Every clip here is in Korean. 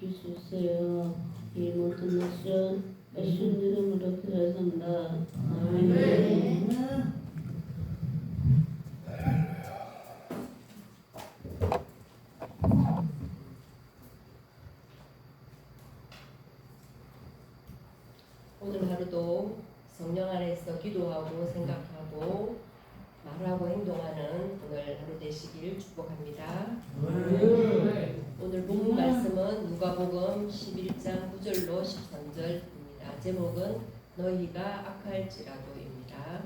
주세요. 이 모든 것은 예수 이름으로 기도합니다. 아멘. 오늘 하루도 성령 안에서 기도하고 생각하고 말하고 행동하는 오늘 하루 되시길 축복합니다. 오늘 본문 말씀은 누가복음 11장 9절로 13절입니다. 제목은 너희가 악할지라도입니다.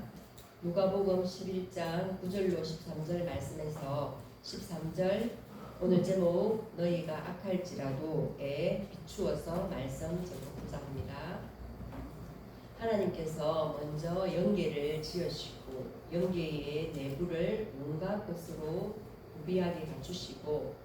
누가복음 11장 9절로 13절 말씀에서 13절 오늘 제목 너희가 악할지라도에 비추어서 말씀 전하고자 합니다. 하나님께서 먼저 영계를 지으시고 영계의 내부를 온갖 것으로 구비하게 갖추시고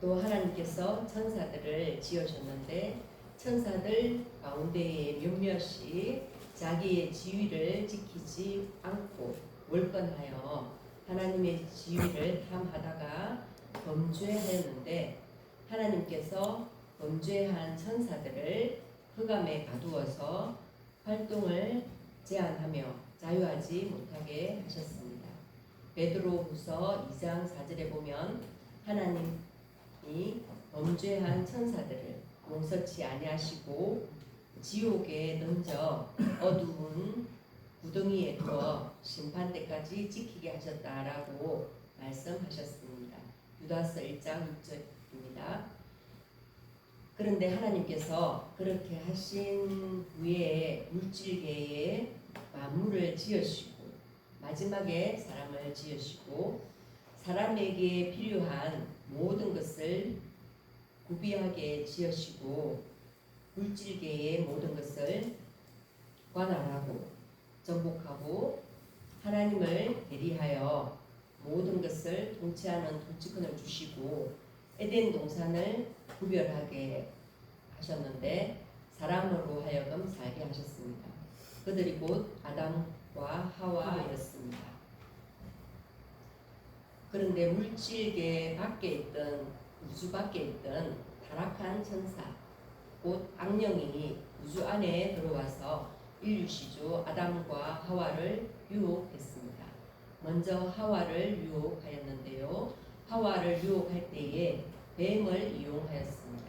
또 하나님께서 천사들을 지으셨는데 천사들 가운데에 몇몇이 자기의 지위를 지키지 않고 월권하여 하나님의 지위를 탐하다가 범죄하였는데 하나님께서 범죄한 천사들을 흑암에 가두어서 활동을 제한하며 자유하지 못하게 하셨습니다. 베드로후서 2장 4절에 보면 하나님 이 범죄한 천사들을 용서치 아니하시고 지옥에 던져 어두운 구덩이에 두어 심판 때까지 지키게 하셨다라고 말씀하셨습니다. 유다서 1장 6절입니다. 그런데 하나님께서 그렇게 하신 후에 물질계에 만물을 지으시고 마지막에 사람을 지으시고 사람에게 필요한 모든 것을 구비하게 지으시고 물질계의 모든 것을 관할하고 정복하고 하나님을 대리하여 모든 것을 통치하는 통치권을 주시고 에덴 동산을 구별하게 하셨는데 사람으로 하여금 살게 하셨습니다. 그들이 곧 아담과 하와였습니다. 그런데 물질계 밖에 있던 우주 밖에 있던 타락한 천사 곧 악령이 우주 안에 들어와서 인류시조 아담과 하와를 유혹했습니다. 먼저 하와를 유혹하였는데요. 하와를 유혹할 때에 뱀을 이용하였습니다.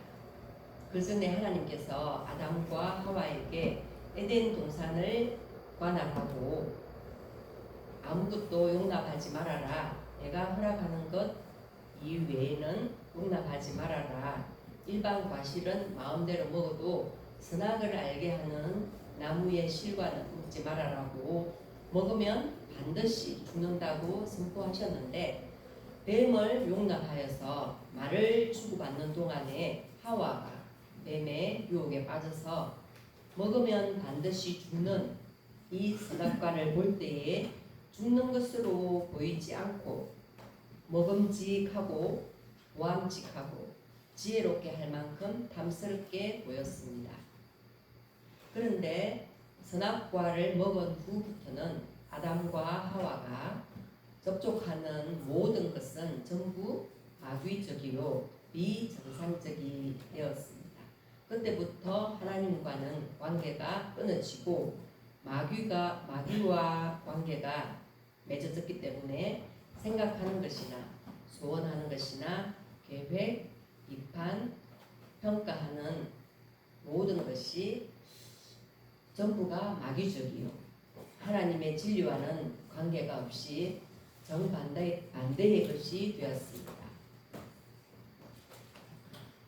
그 전에 하나님께서 아담과 하와에게 에덴 동산을 관할하고 아무것도 용납하지 말아라. 내가 허락하는 것 이외에는 용납하지 말아라. 일반 과실은 마음대로 먹어도 선악을 알게 하는 나무의 실과는 먹지 말아라고 먹으면 반드시 죽는다고 선포하셨는데 뱀을 용납하여서 말을 주고받는 동안에 하와가 뱀의 유혹에 빠져서 먹으면 반드시 죽는 이 선악과를 볼 때에 죽는 것으로 보이지 않고 먹음직하고 보암직하고 지혜롭게 할 만큼 탐스럽게 보였습니다. 그런데 선악과를 먹은 후부터는 아담과 하와가 접촉하는 모든 것은 전부 악의적이요 비정상적이 되었습니다. 그때부터 하나님과는 관계가 끊어지고 마귀가 마귀와 관계가 맺어졌기 때문에 생각하는 것이나 소원하는 것이나 계획, 비판, 평가하는 모든 것이 전부가 마귀적이요 하나님의 진리와는 관계가 없이 정반대 반대의 것이 되었습니다.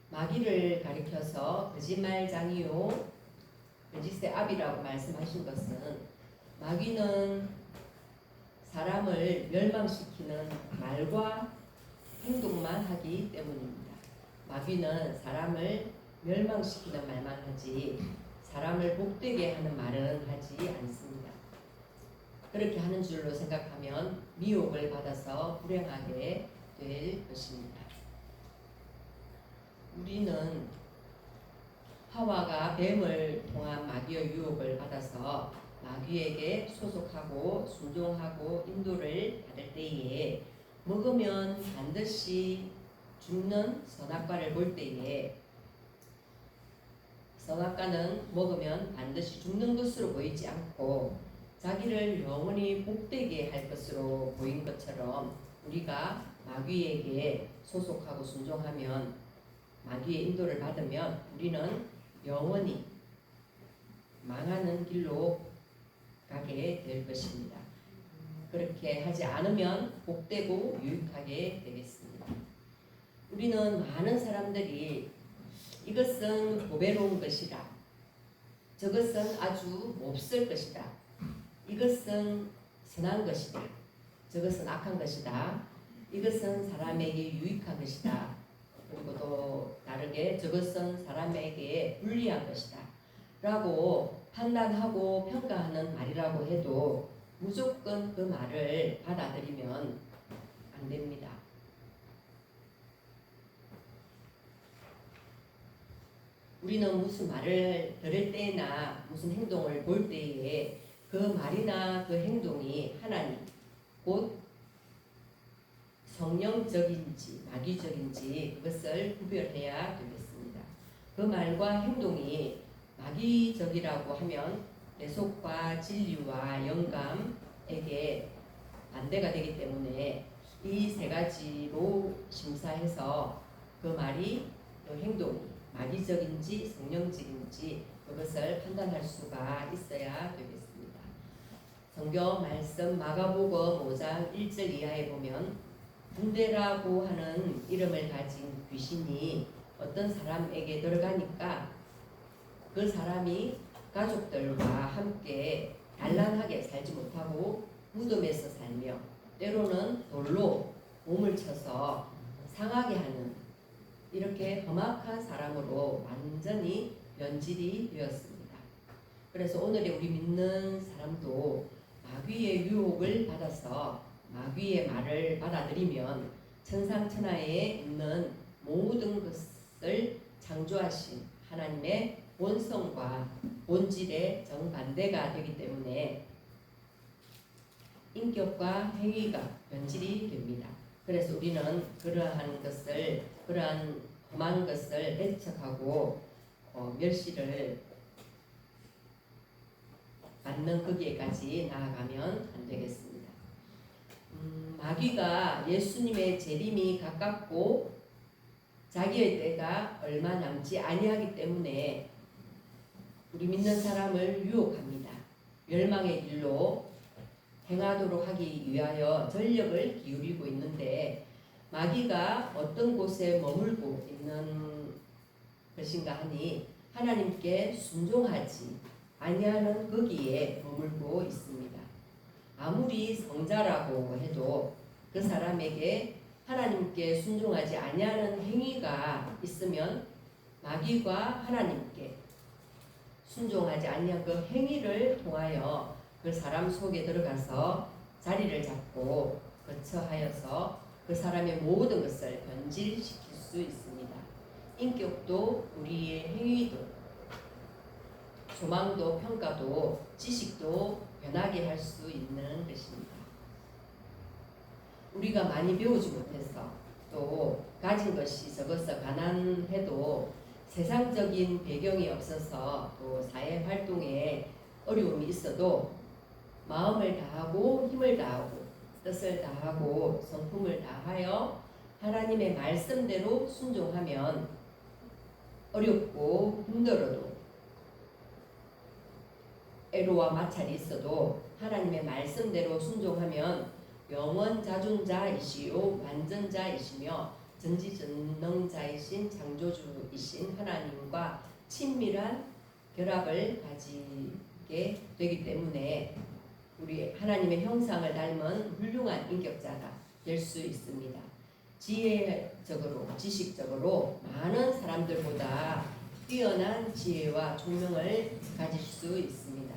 마귀를 가리켜서 거짓말장이요 거짓의 압이라고 말씀하신 것은 마귀는 사람을 멸망시키는 말과 행동만 하기 때문입니다. 마귀는 사람을 멸망시키는 말만 하지 사람을 복되게 하는 말은 하지 않습니다. 그렇게 하는 줄로 생각하면 미혹을 받아서 불행하게 될 것입니다. 우리는 하와가 뱀을 통한 마귀의 유혹을 받아서 마귀에게 소속하고 순종하고 인도를 받을 때에 먹으면 반드시 죽는 선악과를 볼 때에 선악과는 먹으면 반드시 죽는 것으로 보이지 않고 자기를 영원히 복되게 할 것으로 보인 것처럼 우리가 마귀에게 소속하고 순종하면 마귀의 인도를 받으면 우리는 영원히 망하는 길로 가게 될 것입니다. 그렇게 하지 않으면 복되고 유익하게 되겠습니다. 우리는 많은 사람들이 이것은 보배로운 것이다. 저것은 아주 몹쓸 것이다. 이것은 선한 것이다. 저것은 악한 것이다. 이것은 사람에게 유익한 것이다. 그리고 또 다르게 저것은 사람에게 불리한 것이다. 라고 판단하고 평가하는 말이라고 해도 무조건 그 말을 받아들이면 안 됩니다. 우리는 무슨 말을 들을 때나 무슨 행동을 볼 때에 그 말이나 그 행동이 하나님 곧 성령적인지 마귀적인지 그것을 구별해야 되겠습니다. 그 말과 행동이 마귀적이라고 하면 내 속과 진리와 영감에게 반대가 되기 때문에 이 세 가지로 심사해서 그 말이 또 행동이 마귀적인지 성령적인지 그것을 판단할 수가 있어야 되겠습니다. 성경 말씀 마가복음 5장 1절 이하에 보면 군대라고 하는 이름을 가진 귀신이 어떤 사람에게 들어가니까 그 사람이 가족들과 함께 단란하게 살지 못하고 무덤에서 살며 때로는 돌로 몸을 쳐서 상하게 하는 이렇게 험악한 사람으로 완전히 변질이 되었습니다. 그래서 오늘의 우리 믿는 사람도 마귀의 유혹을 받아서 마귀의 말을 받아들이면 천상천하에 있는 모든 것을 창조하신 하나님의 본성과 본질의 정반대가 되기 때문에 인격과 행위가 변질이 됩니다. 그래서 우리는 그러한 것을 그러한 험한 것을 배척하고 어, 멸시를 받는 거기에까지 나아가면 안 되겠습니다. 음, 마귀가 예수님의 재림이 가깝고 자기의 때가 얼마 남지 아니하기 때문에 우리 믿는 사람을 유혹합니다. 멸망의 길로 행하도록 하기 위하여 전력을 기울이고 있는데 마귀가 어떤 곳에 머물고 있는 것인가 하니 하나님께 순종하지 아니하는 거기에 머물고 있습니다. 아무리 성자라고 해도 그 사람에게 하나님께 순종하지 아니하는 행위가 있으면 마귀가 하나님께 순종하지 아니한 그 행위를 통하여 그 사람 속에 들어가서 자리를 잡고 거처하여서 그 사람의 모든 것을 변질시킬 수 있습니다. 인격도 우리의 행위도 조망도 평가도 지식도 변하게 할 수 있는 것입니다. 우리가 많이 배우지 못해서 또 가진 것이 적어서 가난해도 세상적인 배경이 없어서 또 사회 활동에 어려움이 있어도 마음을 다하고 힘을 다하고 뜻을 다하고 성품을 다하여 하나님의 말씀대로 순종하면 어렵고 힘들어도 애로와 마찰이 있어도 하나님의 말씀대로 순종하면 영원 자존자이시요 완전자이시며 전지전능자이신 창조주이신 하나님과 친밀한 결합을 가지게 되기 때문에 우리 하나님의 형상을 닮은 훌륭한 인격자가 될 수 있습니다. 지혜적으로 지식적으로 많은 사람들보다 뛰어난 지혜와 총명을 가질 수 있습니다.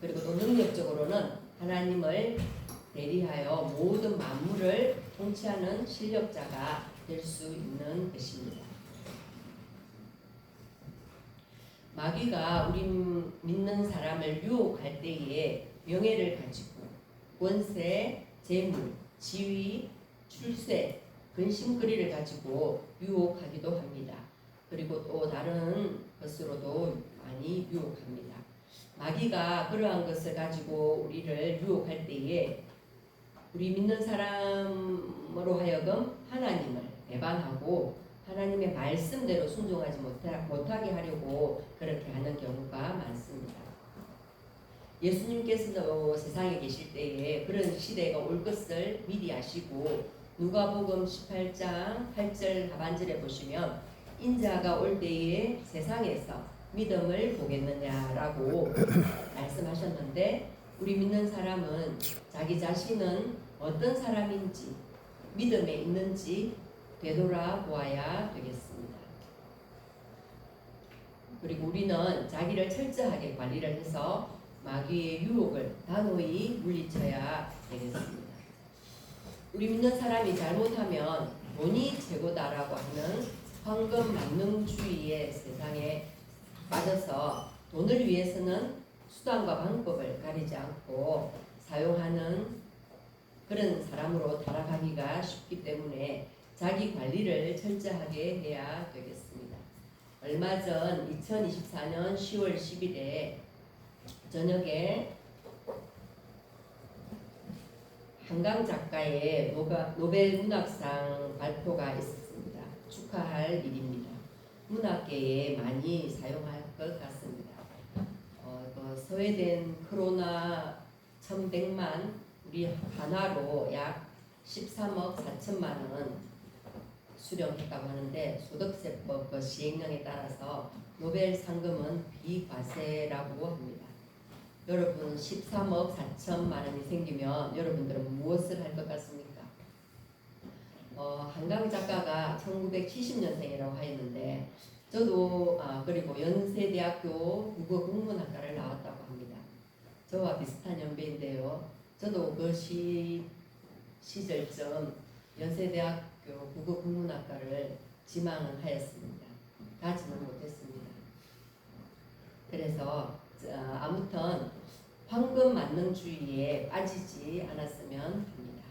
그리고 또 능력적으로는 하나님을 대리하여 모든 만물을 통치하는 실력자가 될 수 있는 것입니다. 마귀가 우리 믿는 사람을 유혹할 때에 명예를 가지고 권세, 재물, 지위, 출세, 근심거리를 가지고 유혹하기도 합니다. 그리고 또 다른 것으로도 많이 유혹합니다. 마귀가 그러한 것을 가지고 우리를 유혹할 때에 우리 믿는 사람으로 하여금 하나님을 배반하고 하나님의 말씀대로 순종하지 못하- 못하게 하려고 그렇게 하는 경우가 많습니다. 예수님께서도 세상에 계실 때에 그런 시대가 올 것을 미리 아시고 누가복음 18장 8절 하반절에 보시면 인자가 올 때에 세상에서 믿음을 보겠느냐라고 말씀하셨는데 우리 믿는 사람은 자기 자신은 어떤 사람인지 믿음에 있는지 되돌아보아야 되겠습니다. 그리고 우리는 자기를 철저하게 관리를 해서 마귀의 유혹을 단호히 물리쳐야 되겠습니다. 우리 믿는 사람이 잘못하면 돈이 최고다라고 하는 황금 만능주의의 세상에 빠져서 돈을 위해서는 수단과 방법을 가리지 않고 사용하는 그런 사람으로 타락하기가 쉽기 때문에 자기 관리를 철저하게 해야 되겠습니다. 얼마 전 2024년 10월 10일에 저녁에 한강 작가의 노벨 문학상 발표가 있었습니다. 축하할 일입니다. 문학계에 많이 사용할 것 같습니다. 어, 그 소외된 코로나 1100만 우리 하나로 약 13억 4천만 원 수령했다고 하는데 소득세법 그 시행령에 따라서 노벨 상금은 비과세라고 합니다. 여러분 13억 4천만 원이 생기면 여러분들은 무엇을 할 것 같습니까? 어, 한강 작가가 1970년생이라고 하였는데 저도 아, 그리고 연세대학교 국어국문학과를 나왔다고 합니다. 저와 비슷한 연배인데요. 저도 그 시, 시절쯤 연세대학 교 국어 국문학과를 지망을 하였습니다. 가지는 못했습니다. 그래서 어, 아무튼 황금 만능주의에 빠지지 않았으면 합니다.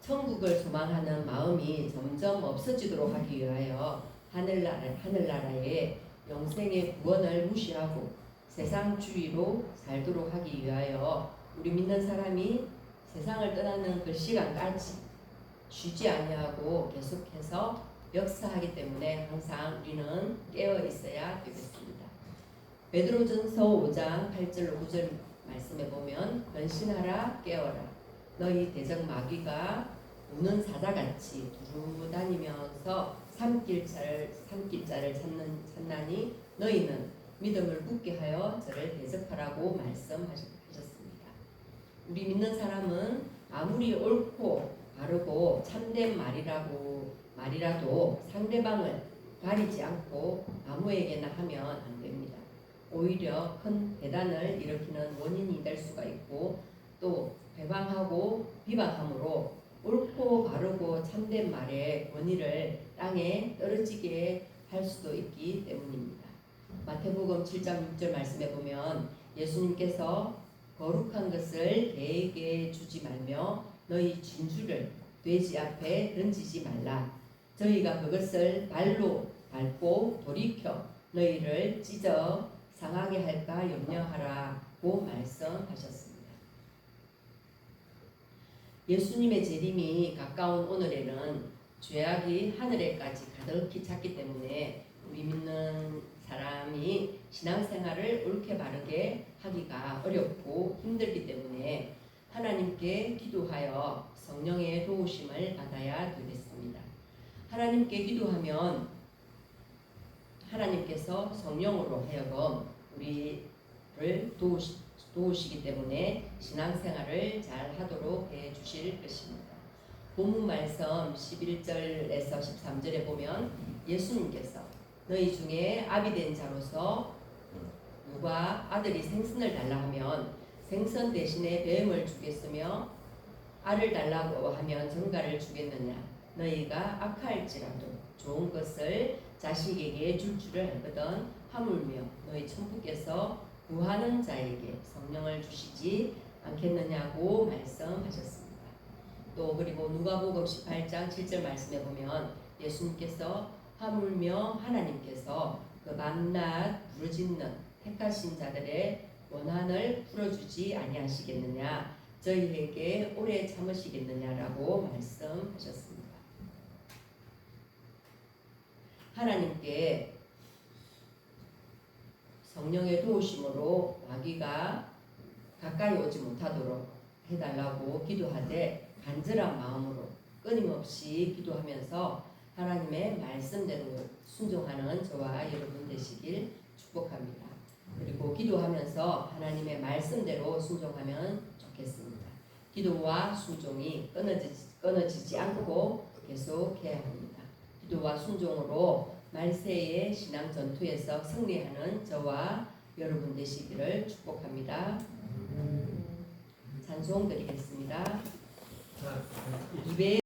천국을 소망하는 마음이 점점 없어지도록 하기 위하여 하늘나라, 하늘나라의 영생의 구원을 무시하고 세상주의로 살도록 하기 위하여 우리 믿는 사람이 세상을 떠나는 그 시간까지 쉬지 아니하고 계속해서 역사하기 때문에 항상 우리는 깨어 있어야 되겠습니다. 베드로전서 5장 8절로 9절 말씀에 보면 변신하라 깨어라 너희 대적 마귀가 우는 사자같이 두루 다니면서 삼킬자를 삼킬자를 찾는 찾나니 너희는 믿음을 굳게 하여 저를 대적하라고 말씀하셨습니다. 우리 믿는 사람은 아무리 옳고 바르고 참된 말이라고 말이라도 상대방을 가리지 않고 아무에게나 하면 안 됩니다. 오히려 큰 대단을 일으키는 원인이 될 수가 있고 또 배방하고 비방함으로 옳고 바르고 참된 말의 권위를 땅에 떨어지게 할 수도 있기 때문입니다. 마태복음 7장 6절 말씀에 보면 예수님께서 거룩한 것을 개에게 주지 말며 너희 진주를 돼지 앞에 던지지 말라. 저희가 그것을 발로 밟고 돌이켜 너희를 찢어 상하게 할까 염려하라고 말씀하셨습니다. 예수님의 재림이 가까운 오늘에는 죄악이 하늘에까지 가득히 찼기 때문에 우리 믿는 사람이 신앙생활을 옳게 바르게 하기가 어렵고 힘들기 때문에 하나님께 기도하여 성령의 도우심을 받아야 되겠습니다. 하나님께 기도하면 하나님께서 성령으로 하여금 우리를 도우시, 도우시기 때문에 신앙생활을 잘 하도록 해 주실 것입니다. 본문 말씀 11절에서 13절에 보면 예수님께서 너희 중에 아비된 자로서 누가 아들이 생선을 달라 하면 생선 대신에 뱀을 주겠으며 알을 달라고 하면 정가를 주겠느냐 너희가 악할지라도 좋은 것을 자식에게 줄 줄을 알거든 하물며 너희 천부께서 구하는 자에게 성령을 주시지 않겠느냐고 말씀하셨습니다. 또 그리고 누가복음 18장 7절 말씀에 보면 예수님께서 하물며 하나님께서 그 밤낮 부르짖는 택하신 자들의 원한을 풀어주지 아니하시겠느냐 저희에게 오래 참으시겠느냐라고 말씀하셨습니다. 하나님께 성령의 도우심으로 마귀가 가까이 오지 못하도록 해달라고 기도하되 간절한 마음으로 끊임없이 기도하면서 하나님의 말씀대로 순종하는 저와 여러분 되시길 축복합니다. 그리고 기도하면서 하나님의 말씀대로 순종하면 좋겠습니다. 기도와 순종이 끊어지지, 끊어지지 않고 계속해야 합니다. 기도와 순종으로 말세의 신앙 전투에서 승리하는 저와 여러분 되시기를 축복합니다. 찬송 드리겠습니다. 자, 입에